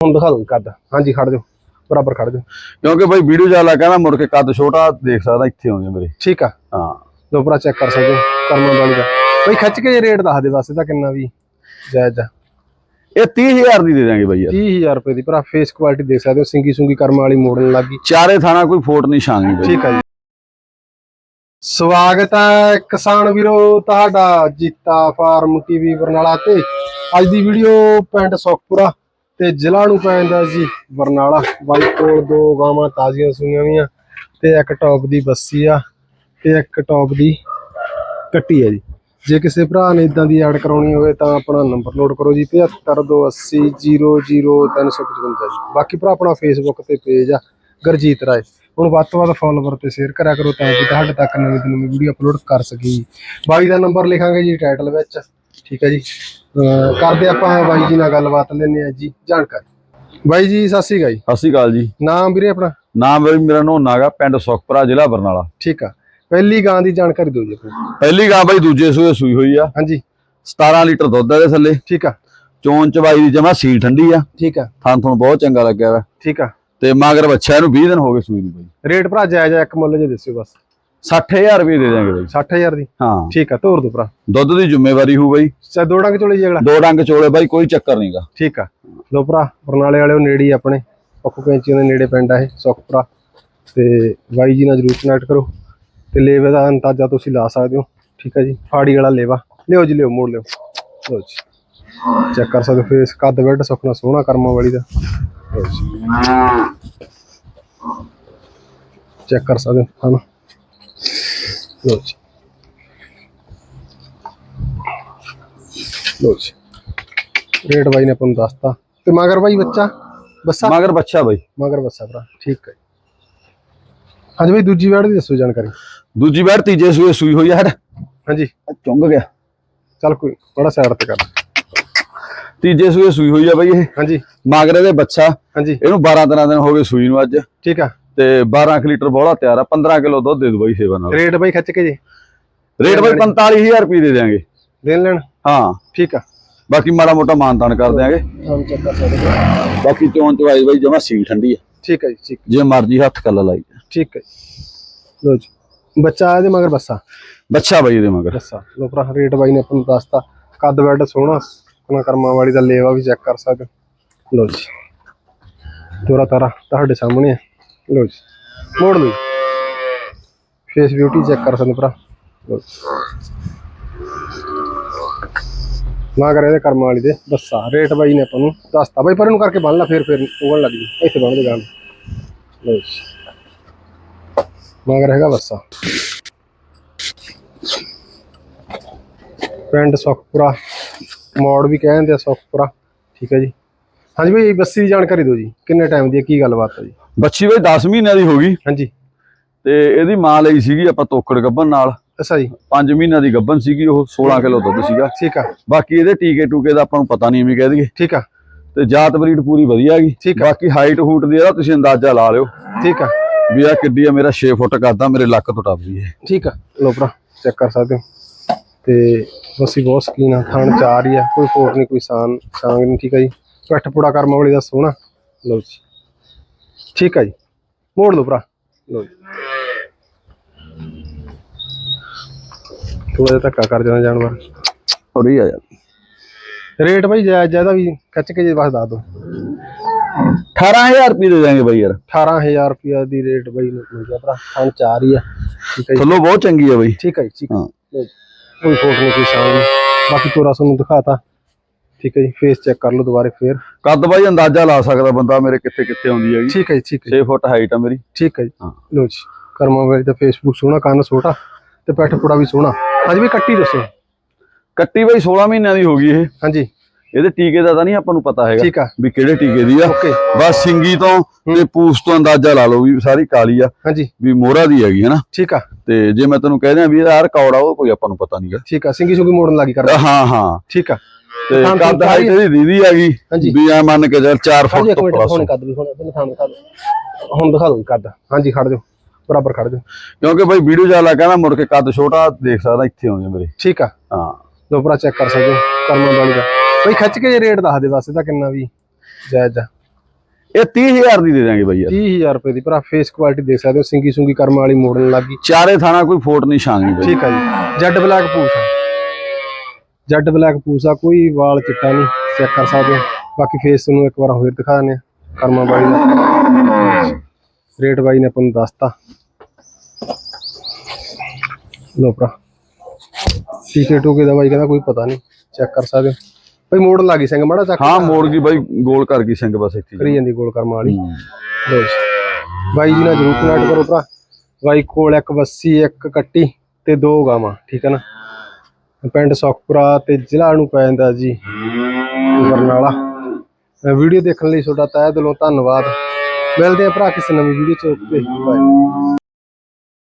ਹੁਣ ਦਿਖਾ ਦਿਓ ਕੱਦ। ਹਾਂਜੀ ਖੜ ਜਾਓ। ਬਰਾਬਰ ਖੜ ਜਾਓ। ਕਿਉਂਕਿ ਬਾਈ ਵੀਡੀਓ ਜ਼ਿਆਦਾ ਕਹਿੰਦਾ ਮੁੜ ਕੇ ਕੱਦ ਛੋਟਾ ਦੇਖ ਸਕਦਾ ਇੱਥੇ ਆਉਂਦੇ ਮੇਰੇ। ਠੀਕ ਆ। ਹਾਂ। ਲੋ ਭਰਾ ਚੈੱਕ ਕਰ ਸਕਦੇ ਕਰਮਾਂ ਵਾਲੀ ਦਾ। ਬਈ ਖਿੱਚ ਕੇ ਰੇਟ ਦੱਸ ਦੇ ਬਸ ਇਹਦਾ ਕਿੰਨਾ ਵੀ। ਜਾਇਜ਼ ਆ। ਇਹ 30000 ਦੀ ਦੇ ਦਾਂਗੇ ਬਾਈ ਯਾਰ। 30000 ਰੁਪਏ ਦੀ। ਭਰਾ ਫੇਸ ਕੁਆਲਿਟੀ ਦੇਖ ਸਕਦੇ ਹੋ ਸਿੰਗੀ ਸੁੰਗੀ ਕਰਮਾਂ ਵਾਲੀ ਮੋੜਨ ਲੱਗੀ ਚਾਰੇ ਥਾਣਾ ਕੋਈ ਫੋਟ ਨਹੀਂ ਛਾਂ ਨਹੀਂ ਬਾਈ। ਠੀਕ ਆ ਜੀ। ਸਵਾਗਤ ਹੈ ਕਿਸਾਨ ਵੀਰੋ ਤੁਹਾਡਾ ਜੀਤਾ ਫਾਰਮ ਟੀਵੀ ਬਰਨਾਲਾ ਤੇ। ਅੱਜ ਦੀ ਵੀਡੀਓ ਪਿੰਡ ਸੁਖਪੁਰਾ। ਤੇ ਜ਼ਿਲ੍ਹਾ ਨੂੰ ਪੈਂਦਾ ਜੀ ਬਰਨਾਲਾ, ਬਾਈ ਕੋਲ ਦੋ ਗਾਵਾਂ ਤਾਜ਼ੀਆਂ ਸੂਈਆਂ ਵੀਆਂ ਤੇ ਇੱਕ ਟੌਪ ਦੀ ਬੱਸੀ ਆ ਤੇ ਇੱਕ ਟੌਪ ਦੀ ਕੱਟੀ ਆ ਜੀ। ਜੇ ਕਿਸੇ ਭਰਾ ਨੇ ਇਦਾਂ ਦੀ ਐਡ ਕਰਾਉਣੀ ਹੋਵੇ ਤਾਂ ਆਪਣਾ ਨੰਬਰ ਨੋਟ ਕਰੋ ਜੀ 7528000355 ਜੀ। ਬਾਕੀ ਭਰਾ ਆਪਣਾ ਫੇਸਬੁੱਕ ਤੇ ਪੇਜ ਆ, ਗਰਜੀਤ ਰਾਏ। ਹੁਣ ਵੱਧ ਤੋਂ ਵੱਧ ਫਾਲੋਵਰ ਤੇ ਸ਼ੇਅਰ ਕਰਿਆ ਕਰੋ ਤਾਂ ਕਿ ਤੁਹਾਡੇ ਤੱਕ ਨਵੀਂ ਤੋਂ ਨਵੀਂ ਵੀਡੀਓ ਅਪਲੋਡ ਕਰ ਸਕੀਏ ਜੀ। ਬਾਈ ਦਾ ਨੰਬਰ ਲਿਖਾਂਗੇ ਜੀ ਟਾਈਟਲ ਵਿੱਚ। ਠੀਕ ਹੈ ਜੀ। ਕਰਦੇ ਆਪਾਂ ਬਾਈ ਜੀ ਨਾਲ ਗੱਲਬਾਤ ਲੈਣੇ ਆ ਜੀ ਜਾਣਕਾਰੀ। ਬਾਈ ਜੀ ਸਤਿ ਸ਼੍ਰੀ ਅਕਾਲ ਜੀ। ਸਤਿ ਸ਼੍ਰੀ ਅਕਾਲ ਜੀ। ਨਾਮ ਵੀਰੇ ਆਪਣਾ? ਨਾਮ ਬਾਈ ਮੇਰਾ ਨੋ ਨਾਗਾ ਪਿੰਡ ਸੁਖਪੁਰਾ ਜ਼ਿਲ੍ਹਾ ਬਰਨਾਲਾ। ਠੀਕ ਆ। ਪਹਿਲੀ ਗਾਂ ਦੀ ਜਾਣਕਾਰੀ ਦਿਓ ਜੀ ਪਹਿਲੀ ਗਾਂ ਬਾਈ ਦੂਜੇ ਸੂਏ ਸੂਈ ਹੋਈ ਆ। ਹਾਂਜੀ। 17 ਲੀਟਰ ਦੁੱਧ ਆ ਦੇ ਥੱਲੇ। ਠੀਕ ਆ। ਚੋਣ ਚਵਾਈ ਦੀ ਜਮਾ ਸੀਲ ਠੰਡੀ ਆ। ਠੀਕ ਆ। ਥਾਂ ਤੁਹਾਨੂੰ ਬਹੁਤ ਚੰਗਾ ਲੱਗਿਆ ਵਾ। ਠੀਕ ਆ। ਤੇ ਮਗਰ ਬੱਚਾ ਇਹਨੂੰ 20 ਦਿਨ ਹੋ ਗਏ ਸੂਈ ਨੂੰ ਬਾਈ। ਰੇਟ ਭਰਾ ਜਾਇਜ਼ ਆ ਇੱਕ ਮੁੱਲ ਜੇ ਦੱਸਿਓ ਬਸ। 60000 ਰੁਪਏ ਦੇ ਦਾਂਗੇ ਬਾਈ। 60000 ਦੀ? ਹਾਂ। ਠੀਕ ਆ ਤੋਰ ਦੋ ਭਰਾ। ਦੁੱਧ ਦੀ ਜ਼ਿੰਮੇਵਾਰੀ ਹੋ ਬਾਈ। ਚਾ ਦੋ ਡੰਗ ਚੋਲੇ ਜੀ ਅਗਲਾ ਦੋ ਡੰਗ ਚੋਲੇ ਬਾਈ ਕੋਈ ਚੱਕਰ ਨਹੀਂਗਾ ਠੀਕ ਆ। ਲੋ ਭਰਾ ਬਰਨਾਲੇ ਵਾਲਿਓ ਨੇੜੇ ਆਪਣੇ। ਪੱਖੂ ਕੈਂਚੀ ਦੇ ਨੇੜੇ ਪਿੰਡ ਆ ਇਹ ਸੁਖਪੁਰਾ ਤੇ ਬਾਈ ਜੀ ਨਾਲ ਜਰੂਰ ਕਨੈਕਟ ਕਰੋ। ਤੇ ਲੇਵੇ ਦਾ ਅੰਦਾਜ਼ਾ ਤੁਸੀਂ ਲਾ ਸਕਦੇ ਹੋ। ਠੀਕ ਆ ਜੀ ਫਾੜੀ ਵਾਲਾ ਲੇਵਾ। ਲਿਓ ਜੀ ਲਿਓ ਮੋੜ ਲਿਓ। ਲਓ ਜੀ। ਚੈੱਕ ਕਰ ਸਕਦੇ ਫੇਸ ਕੱਦ ਬੈੱਡ ਸੁਖਣਾ ਸੋਹਣਾ ਕਰਮਾਂ ਵਾਲੀ ਦਾ। ਚੈੱਕ ਕਰ ਸਕਦੇ ਹੋ ਲਓ ਜੀ ਰੇਟ ਬਾਈ ਨੇ ਆਪਾਂ ਨੂੰ ਦੱਸਤਾ। ਤੇ ਮਗਰ ਬਾਈ ਬੱਚਾ? ਬੱਸਾ? ਮਗਰ ਬੱਚਾ ਬਾਈ। ਮਗਰ ਬੱਸਾ ਭਰਾ ਠੀਕ ਹੈ। ਹਾਂਜੀ ਬਾਈ ਦੂਜੀ ਵੈੜ ਦੀ ਦੱਸੋ ਜਾਣਕਾਰੀ। ਦੂਜੀ ਵਾਰ ਤੀਜੇ ਸੂਏ ਸੂਈ ਹੋਈ ਹਟ। ਹਾਂਜੀ। ਚੁੰਗ ਗਿਆ। ਚੱਲ ਕੋਈ ਬੜਾ ਸਾਈਡ ਤੇ ਕਰ। ਤੀਜੇ ਸੂਏ ਸੂਈ ਹੋਈ ਆ ਬਾਈ ਇਹ। ਹਾਂਜੀ। ਮਗਰ ਇਹਦੇ ਬੱਚਾ। ਹਾਂਜੀ। ਇਹਨੂੰ 12 13 ਦਿਨ ਹੋ ਗਏ ਸੂਈ ਨੂੰ ਅੱਜ। ਠੀਕ ਆ। ਤੇ 12 ਕੁ ਲੀਟਰ ਬੋਲਾ ਤਿਆਰ ਆ 15 ਕਿਲੋ ਦੁੱਧ ਦੇ ਦੂ ਬਾਈ ਸੇਵਾ ਨਾਲ। ਰੇਟ ਬਾਈ ਖਿੱਚ ਕੇ ਜੀ। ਰੇਟ ਬਾਈ 45000 ਰੁਪਏ ਦੇ ਦੇਾਂਗੇ ਦੇਣ ਲੈਣ? ਹਾਂ। ਠੀਕ ਆ। ਬਾਕੀ ਮਾੜਾ ਮੋਟਾ ਮਾਨਤਾਨ ਕਰ ਦਿਆਂਗੇ। ਬਾਕੀ ਚੋਣ ਚਵਾਈ ਬਾਈ ਜਮਾ ਸੀਲ ਠੰਡੀ ਆ। ਠੀਕ ਹੈ ਜੀ ਠੀਕ। ਜੇ ਮਰਜ਼ੀ ਹੱਥ ਕੱਲ ਲਾਈ। ਠੀਕ ਹੈ ਜੀ। ਲਓ ਜੀ। ਬੱਚਾ ਇਹਦੇ ਮਗਰ ਬੱਸਾ। ਬੱਚਾ ਬਾਈ ਇਹਦੇ ਮਗਰ। ਬੱਸਾ। ਲੋ ਭਰਾ ਰੇਟ ਬਾਈ ਨੇ ਆਪਾਂ ਨੂੰ ਦੱਸਤਾ। ਕੱਦ ਬੈੱਡ ਸੋਹਣਾ ਆਪਣਾ ਕਰਮਾਂ ਵਾਲੀ ਦਾ ਲੇਵਾ ਵੀ ਚੈੱਕ ਕਰ ਸਕਦੇ। ਲਓ ਜੀ। ਤੋਰਾ ਤਾਰਾ ਤੁਹਾਡੇ ਸਾਹਮਣੇ ਹੈ ਲੋ ਜੀ। ਮੋੜ ਲਓ ਫੇਸ ਬਿਊਟੀ ਚੈੱਕ ਕਰ ਸਕਦੇ ਭਰਾ। ਨਾ ਕਰੇ ਇਹਦੇ ਕਰਮਾਂ ਵਾਲੀ ਦੇ। ਬੱਸਾ ਰੇਟ ਬਾਈ ਨੇ ਆਪਾਂ ਨੂੰ ਦੱਸਤਾ। ਬਾਈ ਪਰ ਇਹਨੂੰ ਕਰਕੇ ਬੰਨ ਲਾ, ਫੇਰ ਫੇਰ ਉਗਣ ਲੱਗ ਜੀ। ਇੱਥੇ ਬੰਨ ਦੇ ਗਾਂ ਲਓ ਜੀ। ਮਗਰ ਹੈਗਾ ਬੱਸਾ। ਪਿੰਡ ਸੁਖਪੁਰਾ। ਮੋੜ ਵੀ ਕਹਿੰਦੇ ਆ ਸੁਖਪੁਰਾ। ਠੀਕ ਹੈ ਜੀ। ਹਾਂਜੀ ਭਾਈ ਬੱਸੀ ਦੀ ਜਾਣਕਾਰੀ ਦਿਓ ਜੀ। ਕਿੰਨੇ ਟਾਈਮ ਦੀ ਹੈ? ਕੀ ਗੱਲਬਾਤ ਹੈ ਜੀ? ਬੱਚੀ ਬਾਈ 10 ਮਹੀਨਿਆਂ ਦੀ ਹੋ ਗਈ। ਹਾਂਜੀ। ਤੇ ਇਹਦੀ ਮਾਂ ਲਈ ਸੀਗੀ ਆਪਾਂ ਤੋਕੜ ਗੱਭਣ ਨਾਲ। ਅੱਛਾ ਜੀ। 5 ਮਹੀਨਿਆਂ ਦੀ ਗੱਭਣ ਸੀਗੀ ਉਹ 16 ਕਿਲੋ ਦੁੱਧ ਸੀਗਾ। ਠੀਕ ਆ। ਬਾਕੀ ਇਹਦੇ ਟੀਕੇ ਟੂਕੇ ਦਾ ਆਪਾਂ ਨੂੰ ਪਤਾ ਨਹੀਂ ਵੀ ਕਹਿ ਦਈਏ। ਠੀਕ ਆ। ਤੇ ਜਾਤ ਬਰੀਡ ਪੂਰੀ ਵਧੀਆ ਆ। ਬਾਕੀ ਹਾਈਟ ਹੂਟ ਦੀ ਇਹਦਾ ਤੁਸੀਂ ਅੰਦਾਜ਼ਾ ਲਾ ਲਿਓ। ਠੀਕ ਆ। ਵੀ ਆ ਕਿੱਡੀ ਆ ਮੇਰਾ 6 ਫੁੱਟ ਕਰਦਾ ਮੇਰੇ ਲੱਕ ਤੋਂ ਟੱਪਦੀ ਹੈ ਠੀਕ ਆ। ਲੋ ਭਰਾ ਚੈੱਕ ਕਰ ਸਕਦੇ ਹੋ। ਤੇ ਬੱਸੀ ਬਹੁਤ ਸਕੀਨ ਆ ਥਣ ਚਾਰ ਹੀ ਆ ਕੋਈ ਫੋਟ ਨਹੀਂ ਕੋਈ ਸਾਨ ਸਾਂਗ ਨਹੀਂ ਠੀਕ ਆ ਜੀ। ਪਿੱਠ ਪੁੜਾ ਕਰਮ ਵਾਲੀ ਦਾ ਸੋਹਣਾ। ਲਓ ਜੀ। ਠੀਕ ਆ ਜੀ। ਮੋੜ ਲਓ ਭਰਾ। ਲਓ ਜੀ। ਥੋੜਾ ਜਿਹਾ ਧੱਕਾ ਕਰ ਦੇਣਾ ਜਾਨਵਰ। ਥੋੜੀ ਆ ਯਾਰ। ਰੇਟ ਭਾਈ ਜਾਇਜ਼ ਜ਼ਿਆਦਾ ਵੀ ਖਿੱਚ ਕੇ ਜੇ ਬਸ ਦੱਸ ਦੋ। 18000 ਰੁਪਏ ਦੇ ਦਾਂਗੇ ਬਾਈ ਯਾਰ। 18000 ਰੁਪਿਆ ਦੀ ਰੇਟ ਬਈ ਨੂੰ ਮਿਲ ਗਿਆ ਭਰਾ। ਥਣ ਚਾਰ ਹੀ ਆ। ਠੀਕ ਹੈ ਜੀ। ਥੱਲੋਂ ਬਹੁਤ ਚੰਗੀ ਆ ਬਾਈ। ਠੀਕ ਹੈ ਜੀ ਠੀਕ ਹੈ ਹਾਂ। ਜੀ। ਕੋਈ ਫੋਟ ਨਹੀਂ ਕੋਈ ਬਾਕੀ ਤੋਰਾ ਤੁਹਾਨੂੰ ਦਿਖਾਤਾ। ਠੀਕ ਹੈ ਜੀ ਫੇਸ ਚੈੱਕ ਕਰ ਲਓ ਦੁਬਾਰੇ ਫੇਰ। ਕੱਦ ਬਾਈ ਅੰਦਾਜ਼ਾ ਲਾ ਸਕਦਾ ਬੰਦਾ ਮੇਰੇ ਕਿੱਥੇ ਕਿੱਥੇ ਆਉਂਦੀ ਹੈਗੀ। ਠੀਕ ਹੈ ਜੀ ਠੀਕ ਹੈ। 6 ਫੁੱਟ ਹਾਈਟ ਆ ਮੇਰੀ। ਠੀਕ ਹੈ ਜੀ। ਹਾਂ। ਲੋ ਜੀ ਕਰਮਾ ਵਾਲੀ ਦਾ ਫੇਸਬੁੱਕ ਸੋਹਣਾ ਕੰਨ ਛੋਟਾ ਤੇ ਪੈਠ ਪੁੜਾ ਵੀ ਸੋਹਣਾ। ਅੱਜ ਵੀ ਕੱਟੀ ਦੱਸੋ। ਕੱਟੀ ਬਾਈ 16 ਮਹੀਨਿਆਂ ਦੀ ਹੋ ਗਈ ਇਹ। ਹਾਂਜੀ। ਇਹਦੇ ਟੀਕੇ ਦਾ ਤਾਂ ਨਹੀਂ ਆਪਾਂ ਨੂੰ ਪਤਾ ਹੈਗਾ ਠੀਕ ਆ। ਵੀ ਕਿਹੜੇ ਟੀਕੇ ਦੀ ਆ। ਬਸ ਸਿੰਗੀ ਤੋਂ ਤੇ ਪੂਸ ਤੋਂ ਅੰਦਾਜ਼ਾ ਲਾ ਲਓ ਵੀ ਸਾਰੀ ਕਾਲੀ ਆ। ਹਾਂਜੀ। ਵੀ ਮੋਹਰਾ ਦੀ ਹੈਗੀ ਹੈ ਨਾ ਠੀਕ ਆ। ਤੇ ਜੇ ਮੈਂ ਤੈਨੂੰ ਕਹਿ ਦਿਆਂ ਵੀ ਇਹਦਾ ਰਿਕਾਰਡ ਆ ਉਹ ਕੋਈ ਆਪਾਂ ਨੂੰ ਪਤਾ ਨਹੀਂਗਾ ਠੀਕ ਆ ਸਿੰਗੀ ਸੁੰਗੀ ਮੋੜਨ ਲੱਗੀ ਕਰਦਾ ਹਾਂ ਹਾਂ। ਠੀਕ ਆ। ਤੇ ਥਾਂ ਕੱਦ ਥਾਂ ਹਾਈਟ ਇਹਦੀ ਦੀਦੀ ਹੈਗੀ ਹਾਂਜੀ। ਵੀ ਐ ਮੰਨ ਕੇ ਚੱਲ 4 ਫੁੱਟ ਤੋਂ ਪਲੱਸ ਹੁਣ ਕੱਦ ਵੀ ਹੁਣ ਇਹਨੇ ਥਾਂ ਦਿਖਾ ਹੁਣ ਦਿਖਾ ਦਿਓ ਕੱਦ। ਹਾਂਜੀ ਖੜ ਜਾਓ। ਬਰਾਬਰ ਖੜ ਜਾਓ। ਕਿਉਂਕਿ ਬਾਈ ਵੀਡੀਓ ਜ਼ਿਆਦਾ ਕਹਿੰਦਾ ਮੁੜ ਕੇ ਕੱਦ ਛੋਟਾ ਦੇਖ ਸਕਦਾ ਇੱਥੇ ਆਉਂਦੇ ਮੇਰੇ। ਠੀਕ ਆ। ਹਾਂ। ਲੋ ਭਰਾ ਚੈੱਕ ਕਰ ਸਕਦੇ ਕਰਮਾਂ ਵਾਲੀ ਦਾ ਬਈ ਖਿੱਚ ਕੇ ਰੇਟ ਦੱਸ ਦੇ ਬਸ ਇਹਦਾ ਕਿੰਨਾ ਵੀ ਜਾਇਜ਼ ਆ। ਇਹ 30000 ਦੀ ਦੇ ਦਾਂਗੇ ਬਾਈ ਯਾਰ। 30000 ਰੁਪਏ ਦੀ। ਭਰਾ ਫੇਸ ਕੁਆਲਿਟੀ ਦੇਖ ਸਕਦੇ ਹੋ। ਸਿੰਗੀ ਸੁੰਗੀ ਕਰਮ ਵਾਲੀ ਮੋੜਨ ਲੱਗੀ ਚਾਰੇ ਥਾਣਾ ਕੋਈ ਫੋਟ ਨਹੀਂ ਠੀਕ ਆ ਜੀ। ਜੈਡ ਬਲੈਕ ਪੂਛ ਆ ਜੈਡ ਬਲੈਕ ਆ ਕੋਈ ਵਾਲ ਚਿੱਟਾ ਨਹੀਂ ਚੈੱਕ ਕਰ ਸਕਦੇ ਹੋ ਬਾਕੀ ਫੇਸ ਨੂੰ ਇੱਕ ਵਾਰ ਹੋਰ ਦਿਖਾ ਦਿੰਦੇ ਆ ਕਰਮਾ ਬਾਈ ਦਾ। ਰੇਟ ਬਾਈ ਨੇ ਆਪਾਂ ਨੂੰ ਦੱਸਤਾ। ਲੋ ਭਰਾ। ਟੀਕੇ ਟੂਕੇ ਦਾ ਬਾਈ ਕਹਿੰਦਾ ਕੋਈ ਪਤਾ ਨਹੀਂ ਚੈੱਕ ਕਰ ਸਕਦੇ ਹੋ ਬਈ ਮੋੜਨ ਲੱਗੀ ਸਿੰਘ ਮਾੜਾ ਚੱਕ। ਹਾਂ ਮੋੜ ਗਈ ਬਾਈ ਗੋਲ ਕਰ ਗਈ ਸਿੰਘ ਬਸ ਇੱਥੇ ਕਰੀ ਜਾਂਦੀ ਗੋਲ ਕਰਮ ਵਾਲੀ। ਹੂੰ। ਬਾਈ ਜੀ ਨਾਲ ਜਰੂਰ ਕਨੈਕਟ ਕਰੋ ਭਰਾ। ਬਾਈ ਕੋਲ ਇੱਕ ਵੱਸੀ ਇੱਕ ਕੱਟੀ ਤੇ ਦੋ ਗਾਵਾਂ ਠੀਕ ਹੈ ਨਾ? ਪਿੰਡ ਸੁਖਪੁਰਾ ਤੇ ਜ਼ਿਲ੍ਹਾ ਨੂੰ ਪੈ ਜਾਂਦਾ ਜੀ। ਬਰਨਾਲਾ। ਵੀਡੀਓ ਦੇਖਣ ਲਈ ਤੁਹਾਡਾ ਤਹਿ ਦਿਲੋਂ ਧੰਨਵਾਦ। ਮਿਲਦੇ ਆ ਭਰਾ ਕਿਸੇ ਨਵੀਂ ਵੀਡੀਓ ਚ। Okay bye